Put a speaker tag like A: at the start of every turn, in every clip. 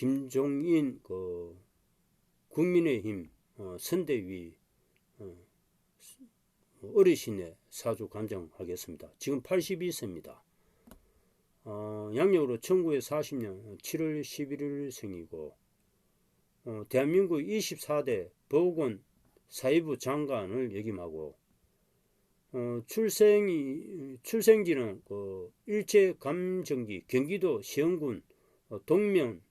A: 김종인 그 국민의힘 어, 선대위 어, 어르신의 사주 감정하겠습니다. 지금 82세입니다. 어, 양력으로 1940년 7월 11일 생이고 어, 대한민국 24대 보건 사회부 장관을 역임하고 어, 출생이 출생지는 그 일제 감정기 경기도 시흥군 어, 동면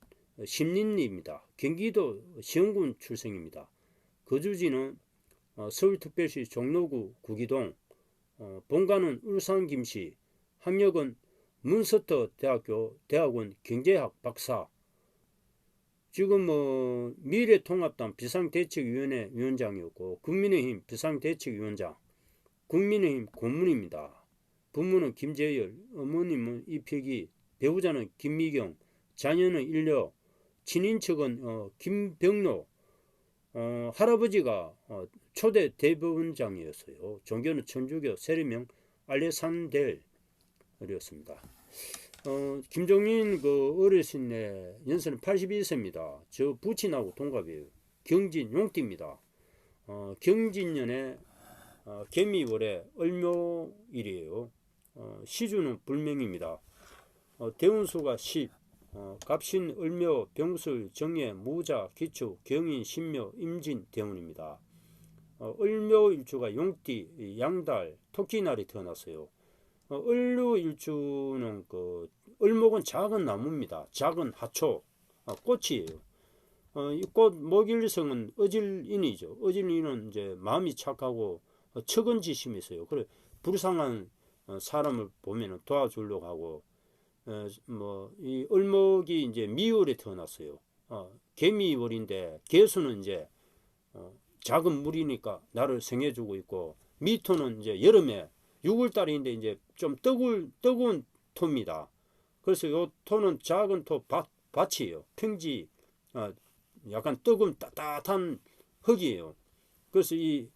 A: 심린리입니다. 경기도 시흥군 출생입니다. 거주지는 어, 서울특별시 종로구 구기동, 어, 본가는 울산 김씨, 학력은 문서터 대학교 대학원 경제학 박사. 지금 뭐 미래통합당 비상대책위원회 위원장이었고 국민의힘 비상대책위원장, 국민의힘 고문입니다. 부모는 김재열, 어머님은 이필기, 배우자는 김미경, 자녀는 일려, 친인척은 어, 김병로, 어, 할아버지가 어, 초대 대법원장이었어요. 종교는 천주교 세례명 알레산델이었습니다. 어, 김종인 그 어르신의 연세는 82세입니다. 저 부친하고 동갑이에요. 경진 용띠입니다. 어, 경진년에 어, 개미월에 을묘일이에요. 어, 시주는 불명입니다. 어, 대운수가 10, 어, 갑신, 을묘, 병술, 정예, 무자, 기초, 경인, 신묘, 임진, 대운입니다. 어, 을묘 일주가 용띠, 양달, 토끼날이 태어났어요. 어, 을류 일주는 그 을목은 작은 나무입니다. 작은 하초, 어, 꽃이에요. 어, 이꽃 목일성은 어질인이죠. 어질인은 이제 마음이 착하고 어, 척은지심이 있어요. 그래 불쌍한 어, 사람을 보면은 도와주려고 하고 어, 뭐이 을목이 이제 미월에 태어났어요. 어, 개미월인데 개수는 이제 어, 작은 물이니까 나를 생해주고 있고 미토는 이제 여름에 6월 달인데 이제 좀 뜨거울 뜨거운 토입니다. 그래서 요 토는 작은 토 밭, 밭이에요. 평지 어, 약간 뜨거운 따뜻한 흙이에요. 그래서 이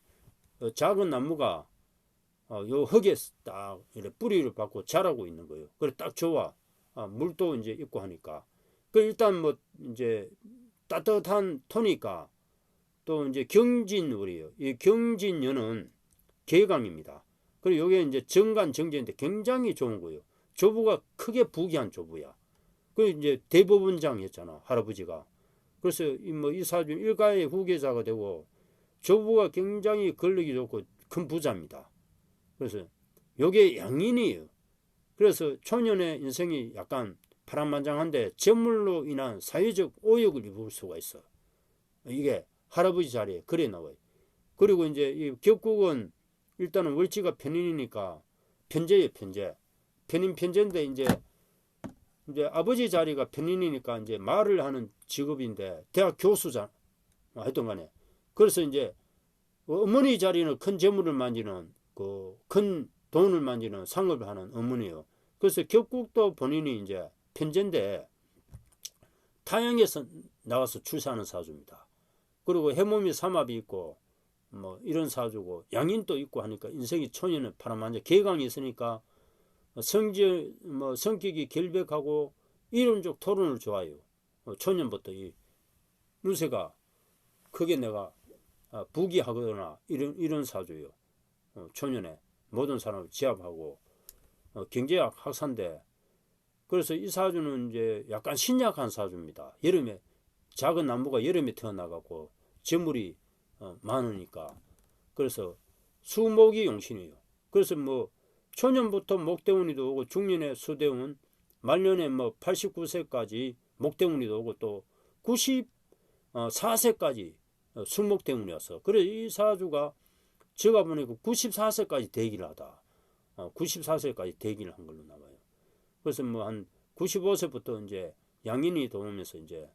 A: 어, 작은 나무가 어, 요 흙에 딱 이렇게 뿌리를 받고 자라고 있는 거예요. 그래 딱 좋아. 아, 물도 이제 있고 하니까. 그 일단 뭐 이제 따뜻한 토니까 또 이제 경진월이에요. 이 경진년은 개강입니다. 그리고 요게 이제 정간 정제인데 굉장히 좋은 거예요. 조부가 크게 부귀한 조부야. 그 이제 대법원장이었잖아 할아버지가. 그래서 뭐이 사주 일가의 후계자가 되고 조부가 굉장히 권력이 좋고 큰 부자입니다. 그래서 요게 양인이에요. 그래서 초년의 인생이 약간 파란만장한데 재물로 인한 사회적 오역을 입을 수가 있어. 이게 할아버지 자리에 그래 나와요. 그리고 이제 이 격국은 일단은 월지가 편인이니까 편제예요, 편제. 편인 편제인데 이제 이제 아버지 자리가 편인이니까 이제 말을 하는 직업인데 대학 교수자 하여튼 간에 그래서 이제 어머니 자리는 큰 재물을 만지는 그 큰 돈을 만지는 상업을 하는 어머니요. 그래서 격국도 본인이 이제 편제인데 타양에서 나와서 출산하는 사주입니다. 그리고 해몸이 삼합이 있고 뭐 이런 사주고 양인도 있고 하니까 인생이 초년에 파란만져 개강이 있으니까 성질 뭐 성격이 결백하고 이론적 토론을 좋아해요. 어, 초년부터 이 누세가 크게 내가 아, 부귀하거나 이런 이런 사주요. 어, 초년에 모든 사람을 제압하고 어, 경제학 학사인데 그래서 이 사주는 이제 약간 신약한 사주입니다. 여름에 작은 나무가 여름에 태어나갖고 재물이 어, 많으니까 그래서 수목이 용신이에요. 그래서 뭐 초년부터 목대운이도 오고 중년에 수대운 말년에 뭐 89세까지 목대운이도 오고 또 94세까지 어, 술목대운이 왔어. 그래 이 사주가 제가 보니까 94세까지 대기를 하다. 어, 94세까지 대기를 한 걸로 나와요. 그래서 뭐 한 95세부터 이제 양인이 들어오면서 이제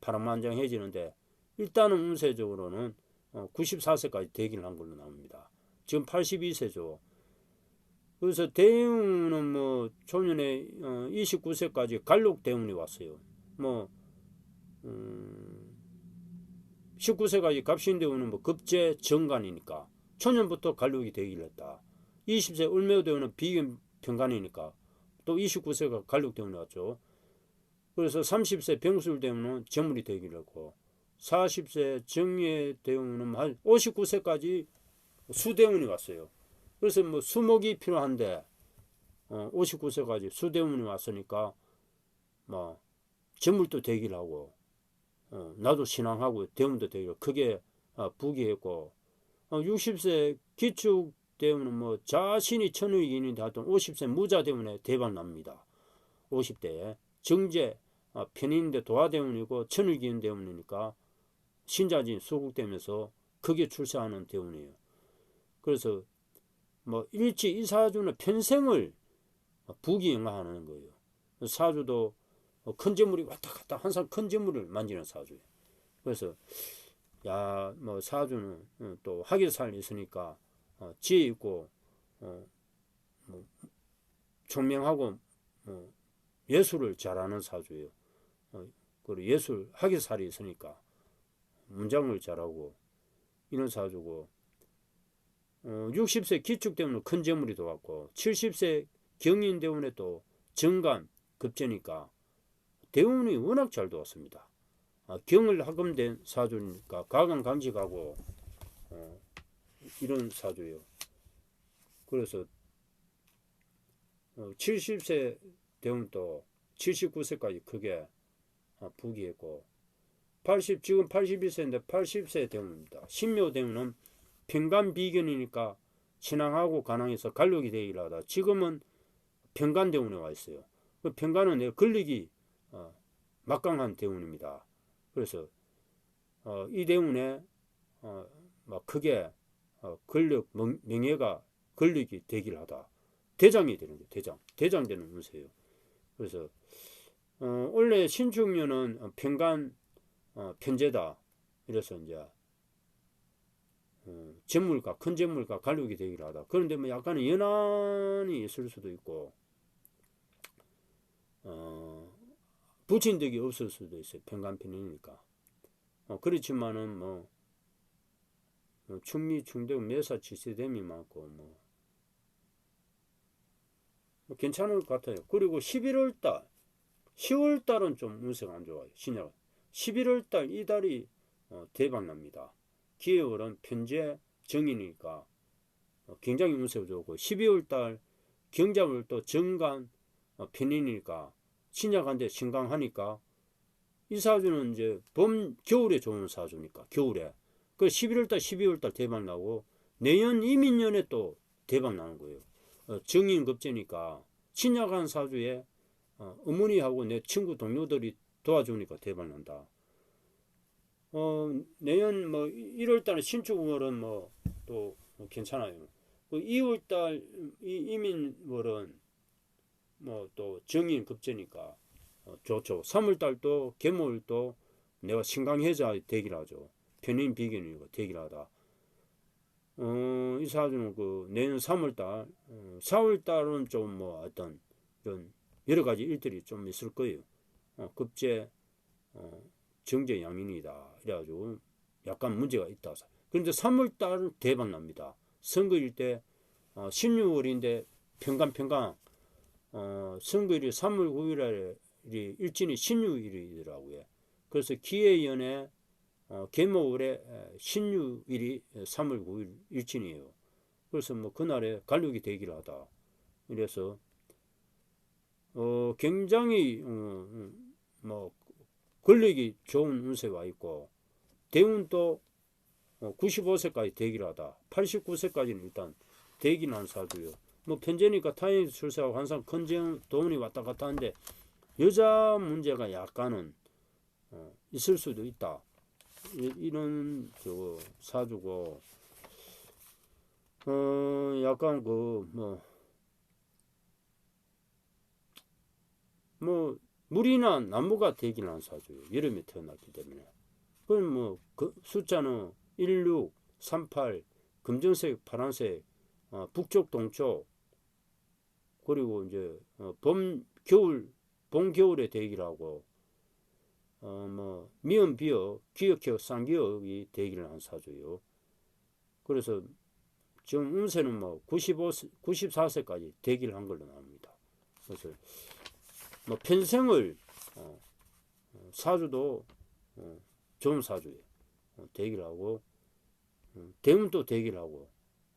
A: 파란만장해지는데 일단은 운세적으로는 어, 94세까지 대기를 한 걸로 나옵니다. 지금 82세죠. 그래서 대운은 뭐 초년에 어, 29세까지 갈록 대운이 왔어요. 뭐 음, 19세까지 갑신 대운은 뭐 급제 정관이니까 초년부터 갈록이 했다. 20세 을묘 대운은 비견 평간이니까 또 29세가 갈록 대운이 왔죠. 그래서 30세 병술 되면 재물이 하고 40세 정예 되면 한 59세까지 수대운이 왔어요. 그래서 뭐 수목이 필요한데 어, 59세까지 수대운이 왔으니까 뭐 재물도 되기를 하고 어, 나도 신앙하고 대운도 되기를 크게 어, 부기했고 어, 60세 기축 되면 뭐 자신이 천의인인데 하여튼 50세 무자 때문에 대박 납니다. 50대에 정제 아, 편인인데 도화대운이고 천을기운 대운이니까 신자진 수국되면서 크게 출세하는 대운이에요. 그래서 뭐 일지 이 사주는 편생을 부기영화하는 거예요. 사주도 큰 재물이 왔다 갔다 항상 큰 재물을 만지는 사주예요. 그래서 야 뭐 사주는 어, 또 학예살이 있으니까 어, 지혜 있고 어, 뭐 총명하고 뭐 예술을 잘하는 사주예요. 어, 그리고 예술 학예살이 있으니까 문장을 잘하고 이런 사주고 어, 60세 기축 때문에 큰 재물이 들어왔고 70세 경인 대운에 또 정관 급제니까 대운이 워낙 잘 들어왔습니다. 아, 경을 합금된 사주니까 가강 강직하고 어, 이런 사주예요. 그래서 어, 70세 대운 또 79세까지 크게 아, 부기했고 80 지금 81세인데 80세 대운입니다. 신묘 대운은 평간 비견이니까 신앙하고 간항해서 갈록이 되기를 하다. 지금은 평간 대운에 와 있어요. 그 평간은 내 근력이 어, 막강한 대운입니다. 그래서 어, 이 대운에 어, 막 크게 어, 권력 명- 명예가 권력이 되기를 하다. 대장이 되는 거예요. 대장. 대장 되는 운세예요. 그래서 어, 원래 신축년은 어, 평간 어, 편제다. 이래서 이제 어, 재물가 큰 재물가 갈록이 되기를 하다. 그런데 뭐 약간의 연한이 있을 수도 있고 어, 부친 덕이 없을 수도 있어요. 평간편이니까. 어, 그렇지만은 뭐, 뭐 충미, 충덕, 매사, 지세됨이 많고 뭐, 뭐 괜찮을 것 같아요. 그리고 11월 달, 10월 달은 좀 운세가 안 좋아요. 신약. 11월 달 이 달이 어, 대박 납니다. 기해월은 편제 정인이니까 어, 굉장히 운세가 좋고 12월 달 경자월 또 정간 어, 편인이니까 신약한데 신강하니까 이 사주는 이제 봄 겨울에 좋은 사주니까 겨울에 그 11월달 12월달 대박 나고 내년 이민년에 또 대박 나는 거예요. 어, 정인 급제니까 신약한 사주에 어, 어머니하고 내 친구 동료들이 도와주니까 대박 난다. 어, 내년 뭐 1월달에 신축월은 뭐 또 괜찮아요. 그 2월달 이민월은 뭐 또 정인 급제니까 어, 좋죠. 3월달도 개월도 내가 신강해자 되기를 하죠. 편인 비견이고 되기를 하다. 어, 이 사주는 그 내년 3월달, 어, 4월달은 좀 뭐 어떤 이런 여러 가지 일들이 좀 있을 거예요. 어, 급제, 어, 정제 양인이다. 이래가지고 약간 문제가 있다. 그런데 3월달은 대박 납니다. 선거일 때 어, 16월인데 평강 평강 어, 선거일이 3월 9일에 일진이 16일이더라고요. 그래서 기해연에 어, 계모월에 신유일이 3월 9일 일진이에요. 그래서 뭐 그날에 갈력이 되기를 하다. 그래서 어, 굉장히 어, 음, 뭐 권력이 좋은 운세 와 있고 대운도 어, 95세까지 되기를 하다. 89세까지는 일단 되긴 한 사주요. 뭐 편제니까 타인 출세하고 항상 큰정 돈이 왔다 갔다 하는데 여자 문제가 약간은 어, 있을 수도 있다. 이, 이런 저 사주고 어 약간 그뭐뭐 물이나 나무가 되긴 한 사주예요. 여름에 태어났기 때문에. 그럼 뭐 그 숫자는 16, 38, 금정색, 파란색, 어, 북쪽, 동쪽, 그리고 이제 어, 봄, 겨울, 봄, 겨울에 대기를 하고 어, 뭐 미음, 비어, 기역혀, 쌍기역이 대기를 한 사주요. 그래서 지금 운세는 뭐 95, 94세까지 대기를 한 걸로 나옵니다. 그래서 뭐 편생을 어, 어, 사주도 어, 좋은 사주예요. 어, 대기를 하고 어, 대운도 대기를 하고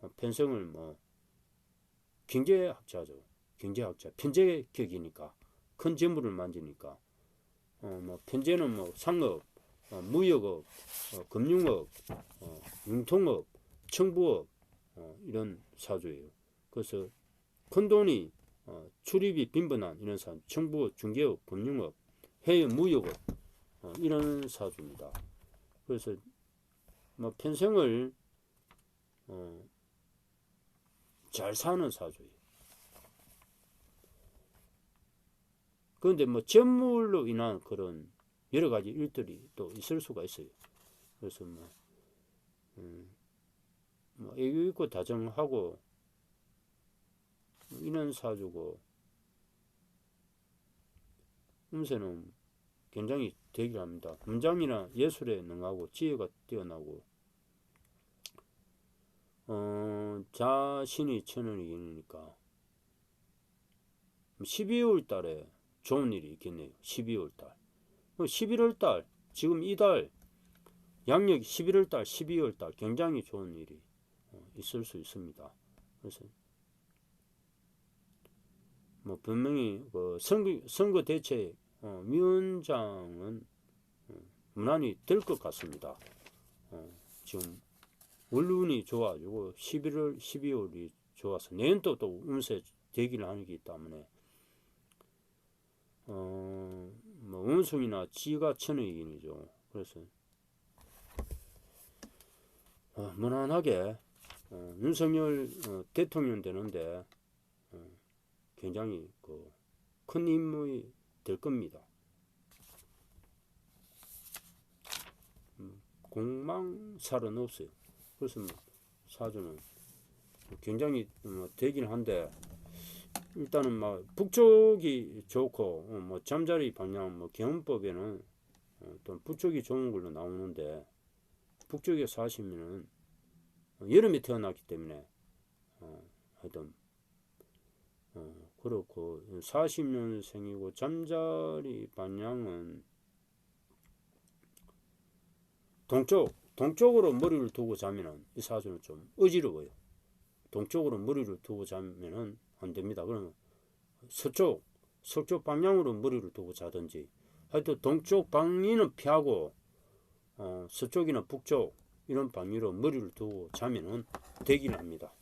A: 어, 편성을 뭐 경제학자죠. 경제학자 편제격이니까 큰 재물을 만지니까 어, 뭐 편제는 뭐 상업, 어, 무역업, 어, 금융업, 어, 융통업, 청부업 어, 이런 사주예요. 그래서 큰 돈이 어, 출입이 빈번한 이런 사 청부업, 중개업, 금융업, 해외 무역업 어, 이런 사주입니다. 그래서 뭐 편성을 어, 잘 사는 사주예요. 그런데 뭐 전물로 인한 그런 여러 가지 일들이 또 있을 수가 있어요. 그래서 뭐, 음, 뭐 애교 있고 다정하고 이런 사주고 음세는 굉장히 대기합니다. 문장이나 예술에 능하고 지혜가 뛰어나고 어, 자신이 천원이 이니까 12월 달에 좋은 일이 있겠네요. 12월 달. 11월 달, 지금 이달 양력 11월 달, 12월 달 굉장히 좋은 일이 어, 있을 수 있습니다. 그래서 뭐 분명히 그 선거 선거 대책 어, 위원장은 어, 무난히 될 것 같습니다. 어, 지금 원룬이 좋아지고 11월, 12월이 좋아서 내년도 또 운세 대기를 하는 게 때문에 어, 뭐 원숭이나 지가 천의 인이죠. 그래서 어, 무난하게 어, 윤석열 어, 대통령 되는데 어, 굉장히 그큰 임무이 될 겁니다. 음, 공망살은 없어요. 그래서 뭐 사주는 굉장히 뭐 되긴 한데 일단은 막 북쪽이 좋고 어, 뭐 잠자리 방향 뭐 경험법에는 어, 또 북쪽이 좋은 걸로 나오는데 북쪽에 사시면은 어, 여름에 태어났기 때문에 어, 하여튼 어, 그렇고 40년생이고 잠자리 방향은 동쪽 동쪽으로 머리를 두고 자면은 이 사주는 좀 어지러워요. 동쪽으로 머리를 두고 자면은 안 됩니다. 그러면 서쪽 서쪽 방향으로 머리를 두고 자든지 하여튼 동쪽 방위는 피하고 어, 서쪽이나 북쪽 이런 방위로 머리를 두고 자면은 대기를 합니다.